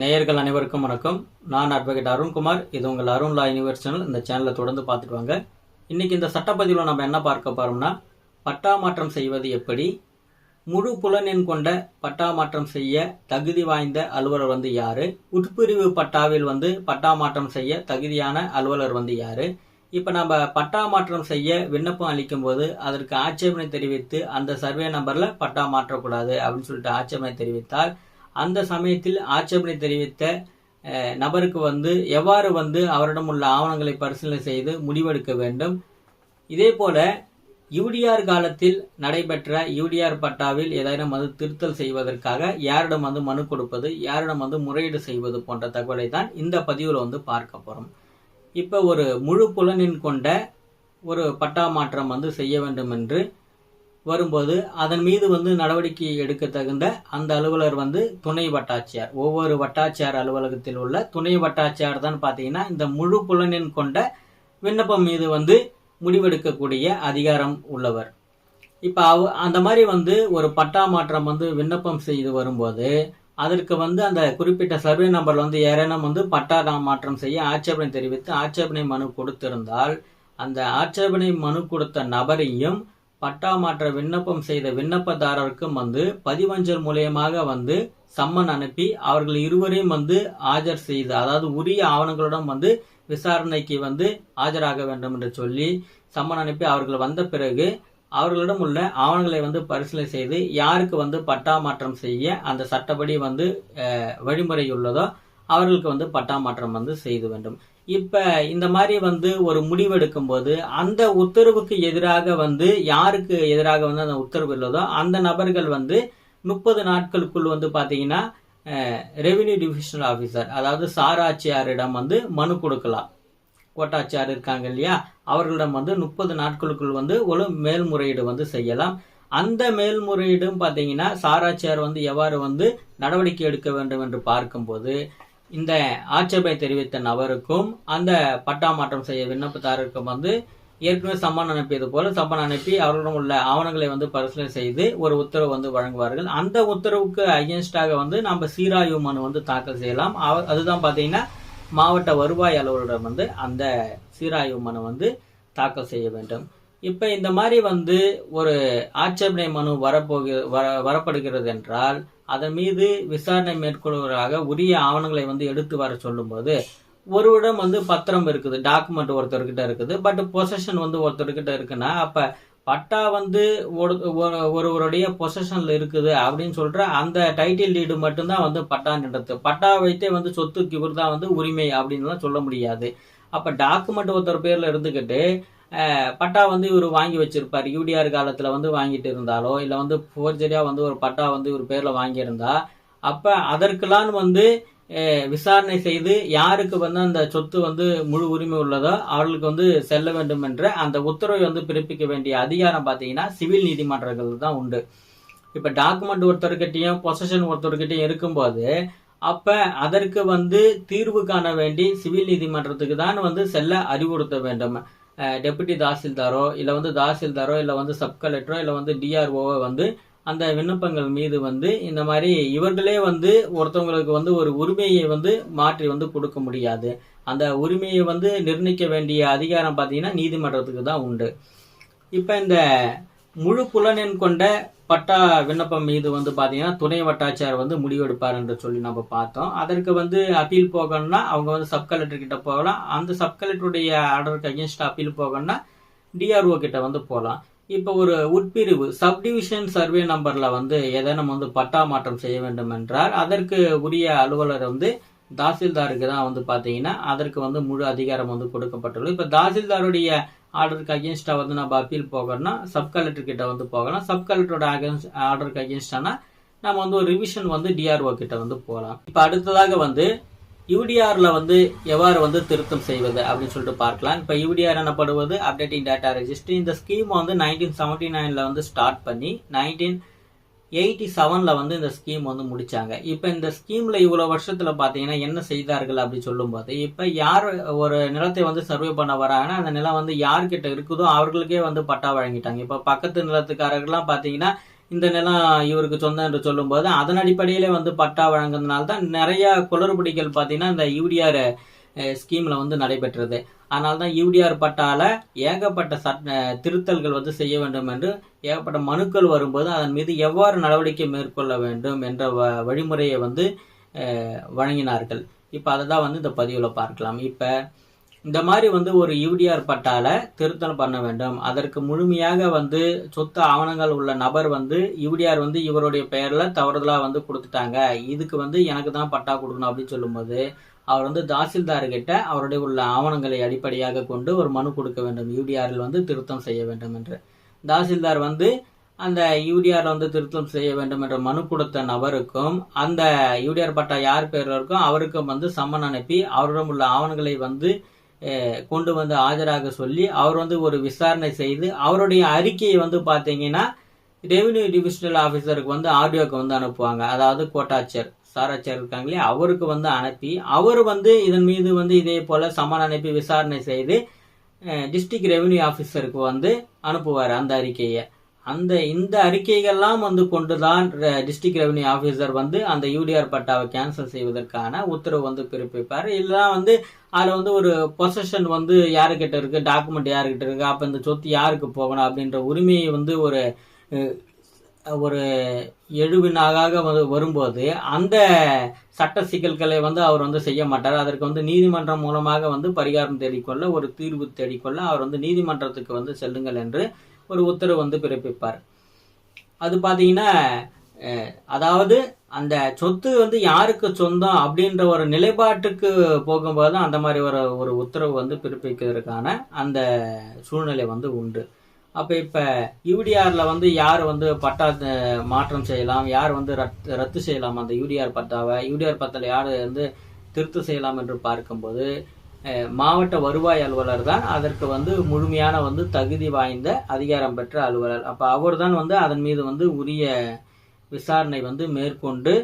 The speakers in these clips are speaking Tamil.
நேயர்கள் அனைவருக்கும் வணக்கம். நான் அட்வொகேட் அருண்குமார். இது உங்கள் அருண் லா யூனிவர்ஸ் சேனல். இந்த சேனலை தொடர்ந்து பார்த்துட்டு வாங்க. இன்றைக்கி இந்த சட்டப்பதிவில் நம்ம என்ன பார்க்க போகிறோம்னா பட்டா மாற்றம் செய்வது எப்படி? முழு புலனெண் கொண்ட பட்டா மாற்றம் செய்ய தகுதி வாய்ந்த அலுவலர் வந்து யார்? உட்பிரிவு பட்டாவில் வந்து பட்டா மாற்றம் செய்ய தகுதியான அலுவலர் வந்து யார்? இப்போ நம்ம பட்டா மாற்றம் செய்ய விண்ணப்பம் அளிக்கும் போது அதற்கு ஆட்சேபனை தெரிவித்து அந்த சர்வே நம்பரில் பட்டா மாற்றக்கூடாது அப்படின்னு சொல்லிட்டு ஆட்சேபனை தெரிவித்தால் அந்த சமயத்தில் ஆட்சேபனை தெரிவித்த நபருக்கு வந்து எவ்வாறு வந்து அவரிடம் உள்ள ஆவணங்களை பரிசீலனை செய்து முடிவெடுக்க வேண்டும். இதே போல யூடிஆர் காலத்தில் நடைபெற்ற யூடிஆர் பட்டாவில் ஏதேனும் வந்து திருத்தல் செய்வதற்காக யாரிடம் வந்து மனு கொடுப்பது யாரிடம் வந்து முறையீடு செய்வது போன்ற தகவலை தான் இந்த பதிவில் வந்து பார்க்க போகிறோம் இப்போ ஒரு முழு புலனின் கொண்ட ஒரு பட்டா மாற்றம் வந்து செய்ய வேண்டும் என்று வரும்போது அதன் மீது வந்து நடவடிக்கை எடுக்க தகுந்த அந்த அலுவலர் வந்து துணை வட்டாட்சியார். ஒவ்வொரு வட்டாட்சியார் அலுவலகத்தில் உள்ள துணை வட்டாட்சியார் தான் பார்த்தீங்கன்னா இந்த முழு புலனின் கொண்ட விண்ணப்பம் மீது வந்து முடிவெடுக்கக்கூடிய அதிகாரம் உள்ளவர். இப்போ அவ அந்த மாதிரி வந்து ஒரு பட்டா மாற்றம் வந்து விண்ணப்பம் செய்து வரும்போது அதற்கு வந்து அந்த குறிப்பிட்ட சர்வே நம்பர்ல வந்து யாரேனும் வந்து பட்டா மாற்றம் செய்ய ஆட்சேபனை தெரிவித்து ஆட்சேபனை மனு கொடுத்திருந்தால் அந்த ஆட்சேபனை மனு கொடுத்த நபரையும் பட்டா மாற்ற விண்ணப்பம் செய்த விண்ணப்பதாரருக்கும் வந்து பதிவஞ்சல் மூலியமாக வந்து சம்மன் அனுப்பி அவர்கள் இருவரையும் வந்து ஆஜர் செய்து அதாவது உரிய ஆவணங்களுடன் வந்து விசாரணைக்கு வந்து ஆஜராக வேண்டும் என்று சொல்லி சம்மன் அனுப்பி அவர்கள் வந்த பிறகு அவர்களிடம் உள்ள ஆவணங்களை வந்து பரிசீலனை செய்து யாருக்கு வந்து பட்டா மாற்றம் செய்ய அந்த சட்டப்படி வந்து வழிமுறை உள்ளதோ அவர்களுக்கு வந்து பட்டா மாற்றம் வந்து செய்து வேண்டும். இப்ப இந்த மாதிரி வந்து ஒரு முடிவெடுக்கும் போது அந்த உத்தரவுக்கு எதிராக வந்து யாருக்கு எதிராக வந்து அந்த உத்தரவு உள்ளதோ அந்த நபர்கள் வந்து முப்பது நாட்களுக்குள் வந்து பாத்தீங்கன்னா ரெவென்யூ டிவிஷனல் ஆஃபீஸர் அதாவது சாராட்சியாரிடம் வந்து மனு கொடுக்கலாம். கோட்டாட்சியார் இருக்காங்க இல்லையா? அவர்களிடம் வந்து முப்பது நாட்களுக்குள் வந்து ஒரு மேல்முறையீடு வந்து செய்யலாம். அந்த மேல்முறையீடும் பார்த்தீங்கன்னா சாராட்சியார் வந்து எவ்வாறு வந்து நடவடிக்கை எடுக்க வேண்டும் என்று பார்க்கும்போது இந்த ஆட்சேபனை தெரிவித்த நபருக்கும் அந்த பட்டா மாற்றம் செய்ய விண்ணப்பதாரருக்கும் வந்து ஏற்கனவே சம்மன் அனுப்பியது போல சம்மன் அனுப்பி அவர்களிடம் உள்ள ஆவணங்களை வந்து பரிசீலனை செய்து ஒரு உத்தரவு வந்து வழங்குவார்கள். அந்த உத்தரவுக்கு அகேன்ஸ்டாக வந்து நம்ம சீராய்வு மனு வந்து தாக்கல் செய்யலாம். அதுதான் பார்த்தீங்கன்னா மாவட்ட வருவாய் அலுவலரிடம் வந்து அந்த சீராய்வு மனு வந்து தாக்கல் செய்ய வேண்டும். இப்போ இந்த மாதிரி வந்து ஒரு ஆட்சேபனை மனு வரப்போகிற வர வரப்படுகிறது என்றால் அதன் மீது விசாரணை மேற்கொள்வதாக உரிய ஆவணங்களை வந்து எடுத்து வர சொல்லும்போது ஒருவரிடம் வந்து பத்திரம் இருக்குது டாக்குமெண்ட் ஒருத்தர்கிட்ட இருக்குது பட் பொசஷன் வந்து ஒருத்தர்கிட்ட இருக்குன்னா அப்ப பட்டா வந்து ஒரு- ஒரு- ஒருவருடைய பொசஷன்ல இருக்குது அப்படின்னு சொல்ற அந்த டைட்டில் டீடு மட்டும்தான் வந்து பட்டான்றது பட்டா வைத்தே வந்து சொத்துக்கு இவர் தான் வந்து உரிமை அப்படின்னுலாம் சொல்ல முடியாது. அப்ப டாக்குமெண்ட் ஒருத்தர் பேர்ல இருந்துகிட்டு பட்டா வந்து இவர் வாங்கி வச்சிருப்பார். யூடிஆர் காலத்தில் வந்து வாங்கிட்டு இருந்தாலோ இல்லை வந்து ஃபோர்ஜரியாக வந்து ஒரு பட்டா வந்து இவர் பேரில் வாங்கியிருந்தா அப்போ அதற்கெல்லாம் வந்து விசாரணை செய்து யாருக்கு வந்து அந்த சொத்து வந்து முழு உரிமை உள்ளதோ அவர்களுக்கு வந்து செல்ல வேண்டும் என்ற அந்த உத்தரவை வந்து பிறப்பிக்க வேண்டிய அதிகாரம் பார்த்தீங்கன்னா சிவில் நீதிமன்றங்கள் தான் உண்டு. இப்போ டாக்குமெண்ட் ஒருத்தர்கிட்டையும் பொசஷன் ஒருத்தர்கிட்டையும் இருக்கும்போது அப்போ அதற்கு வந்து தீர்வு காண வேண்டி சிவில் நீதிமன்றத்துக்கு தான் வந்து செல்ல அறிவுறுத்த வேண்டும். டெபுட்டி தாசில்தாரோ இல்லை வந்து தாசில்தாரோ இல்லை வந்து சப் கலெக்டரோ வந்து டிஆர்ஓவோ வந்து அந்த விண்ணப்பங்கள் மீது வந்து இந்த மாதிரி இவர்களே வந்து ஒருத்தவங்களுக்கு வந்து ஒரு உரிமையை வந்து மாற்றி வந்து கொடுக்க முடியாது. அந்த உரிமையை வந்து நிர்ணயிக்க வேண்டிய அதிகாரம் பார்த்தீங்கன்னா நீதிமன்றத்துக்கு தான் உண்டு. இப்போ இந்த முழு புலனெண் கொண்ட பட்டா விண்ணப்பம் மீது வந்து பார்த்தீங்கன்னா துணை வட்டாட்சியார் வந்து முடிவெடுப்பார் என்று சொல்லி நம்ம பார்த்தோம். அதற்கு வந்து அப்பீல் போகணும்னா அவங்க வந்து சப் கலெக்டர் கிட்ட போகலாம். அந்த சப் கலெக்டருடைய ஆர்டருக்கு அகேன்ஸ்ட் அப்பீல் போகணும்னா டிஆர்ஓ கிட்ட வந்து போகலாம். இப்போ ஒரு உட்பிரிவு சப்டிவிஷன் சர்வே நம்பர்ல வந்து ஏதேனும் வந்து பட்டா மாற்றம் செய்ய வேண்டும் என்றால் அதற்கு உரிய அலுவலர் வந்து தாசில்தாருக்கு தான் வந்து பார்த்தீங்கன்னா அதற்கு வந்து முழு அதிகாரம் வந்து கொடுக்கப்பட்டுள்ளது. இப்போ தாசில்தாருடைய ஆர்டருக்கு அகேன்ஸ்டாக வந்து நம்ம அப்பீல் போகணும்னா சப் கலெக்டர் கிட்ட வந்து போகலாம். சப் கலெக்டரோட ஆர்டருக்கு அகேன்ஸ்டானா நம்ம வந்து ஒரு ரிவிஷன் வந்து டிஆர்ஓ கிட்ட வந்து போகலாம் இப்போ அடுத்ததாக வந்து யூடிஆரில் வந்து எவ்வாறு வந்து திருத்தம் செய்வது அப்படின்னு சொல்லிட்டு பார்க்கலாம். இப்போ யூடிஆர் எனப்படுவது அப்டேட்டிங் டேட்டா ரெஜிஸ்ட்ரி இந்த ஸ்கீம் வந்து நைன்டீன் செவன்டி நைனில் வந்து ஸ்டார்ட் பண்ணி நைன்டீன் எயிட்டி செவன்ல வந்து இந்த ஸ்கீம் வந்து முடிச்சாங்க. இப்போ இந்த ஸ்கீம்ல இவ்வளவு வருஷத்துல பாத்தீங்கன்னா என்ன செய்தார்கள் அப்படி சொல்லும்போது இப்போ யார் ஒரு நிலத்தை வந்து சர்வே பண்ண வராங்கன்னா அந்த நிலம் வந்து யார்கிட்ட இருக்குதோ அவர்களுக்கே வந்து பட்டா வழங்கிட்டாங்க. இப்போ பக்கத்து நிலத்துக்காரர்கள்லாம் பாத்தீங்கன்னா இந்த நிலம் இவருக்கு சொந்தம் என்று சொல்லும்போது அதன் அடிப்படையிலே வந்து பட்டா வழங்குறதுனால தான் நிறைய குளறுபடிகள் பார்த்தீங்கன்னா இந்த யூடிஆர் ஸ்கீமில் வந்து நடைபெற்றது. அதனால தான் யூடிஆர் பட்டால ஏகப்பட்ட சட்ட திருத்தல்கள் வந்து செய்ய வேண்டும் என்று ஏகப்பட்ட மனுக்கள் வரும்போது அதன் மீது எவ்வாறு நடவடிக்கை மேற்கொள்ள வேண்டும் என்ற வ- வழிமுறையை வந்து வழங்கினார்கள். இப்போ அதை தான் வந்து இந்த பதிவில் பார்க்கலாம். இப்போ இந்த மாதிரி வந்து ஒரு யூடிஆர் பட்டால திருத்தம் பண்ண வேண்டும். அதற்கு முழுமையாக வந்து சொத்து ஆவணங்கள் உள்ள நபர் வந்து யூடிஆர் வந்து இவருடைய பெயர்ல தவறுதலாக வந்து கொடுத்துட்டாங்க. இதுக்கு வந்து எனக்கு தான் பட்டா கொடுக்கணும் அப்படின்னு சொல்லும்போது அவர் வந்து தாசில்தார் கிட்ட அவருடைய உள்ள ஆவணங்களை அடிப்படையாக கொண்டு ஒரு மனு கொடுக்க வேண்டும். யூடிஆரில் வந்து திருத்தம் செய்ய வேண்டும் என்று. தாசில்தார் வந்து அந்த யூடிஆர் வந்து திருத்தம் செய்ய வேண்டும் என்ற மனு கொடுத்த நபருக்கும் அந்த யூடிஆர் பட்டா யார் பேர்ல இருக்கோ அவருக்கும் வந்து சம்மன் அனுப்பி அவரிடம் உள்ள ஆவணங்களை வந்து கொண்டு வந்து ஆஜராக சொல்லி அவர் வந்து ஒரு விசாரணை செய்து அவருடைய அறிக்கையை வந்து பார்த்தீங்கன்னா ரெவென்யூ டிவிஷனல் ஆஃபீஸருக்கு வந்து ஆடியோக்கு வந்து அனுப்புவாங்க. அதாவது கோட்டாட்சியர் சாராட்சியர் இருக்காங்களே அவருக்கு வந்து அனுப்பி அவர் வந்து இதன் மீது வந்து இதே போல் சமன் அனுப்பி விசாரணை செய்து டிஸ்ட்ரிக்ட் ரெவென்யூ ஆஃபீஸருக்கு வந்து அனுப்புவார் அந்த அறிக்கையை. அந்த இந்த அறிக்கைகள்லாம் வந்து கொண்டுதான் டிஸ்ட்ரிக்ட் ரெவன்யூ ஆஃபீஸர் வந்து அந்த யூடிஆர் பட்டாவை கேன்சல் செய்வதற்கான உத்தரவு வந்து பிறப்பிப்பார். இல்லைனா வந்து அதில் வந்து ஒரு பொசஷன் வந்து யாருக்கிட்ட இருக்குது டாக்குமெண்ட் யாருக்கிட்ட இருக்குது அப்போ இந்த சொத்து யாருக்கு போகணும்? அப்படின்ற உரிமையை வந்து ஒரு ஒரு எழுவினாக வந்து வரும்போது அந்த சட்ட சிக்கல்களை வந்து அவர் வந்து செய்ய மாட்டார். அதற்கு வந்து நீதிமன்றம் மூலமாக வந்து பரிகாரம் தேடிக்கொள்ள ஒரு தீர்வு தேடிக்கொள்ள அவர் வந்து நீதிமன்றத்துக்கு வந்து செல்லுங்கள் என்று ஒரு உத்தரவு வந்து பிறப்பிப்பார். அது பார்த்தீங்கன்னா அதாவது அந்த சொத்து வந்து யாருக்கு சொந்தம் அப்படின்ற ஒரு நிலைப்பாட்டுக்கு போகும்போது அந்த மாதிரி ஒரு ஒரு உத்தரவு வந்து பிறப்பிக்கிறதுக்கான அந்த சூழ்நிலை வந்து உண்டு. அப்போ இப்போ யூடிஆரில் வந்து யார் வந்து பட்டா மாற்றம் செய்யலாம்? யார் வந்து ரத்து ரத்து செய்யலாம் அந்த யூடிஆர் பட்டாவை? யூடிஆர் பத்தில் யார் வந்து திருத்து செய்யலாம் என்று பார்க்கும்போது மாவட்ட வருவாய் அலுவலர் தான் அதற்கு வந்து முழுமையான வந்து தகுதி வாய்ந்த அதிகாரம் பெற்ற அலுவலர். அப்போ அவர் தான் வந்து அதன் மீது வந்து உரிய விசாரணை வந்து மேற்கொண்டு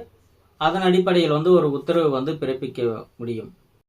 அதன் அடிப்படையில் வந்து ஒரு உத்தரவு வந்து பிறப்பிக்க முடியும்.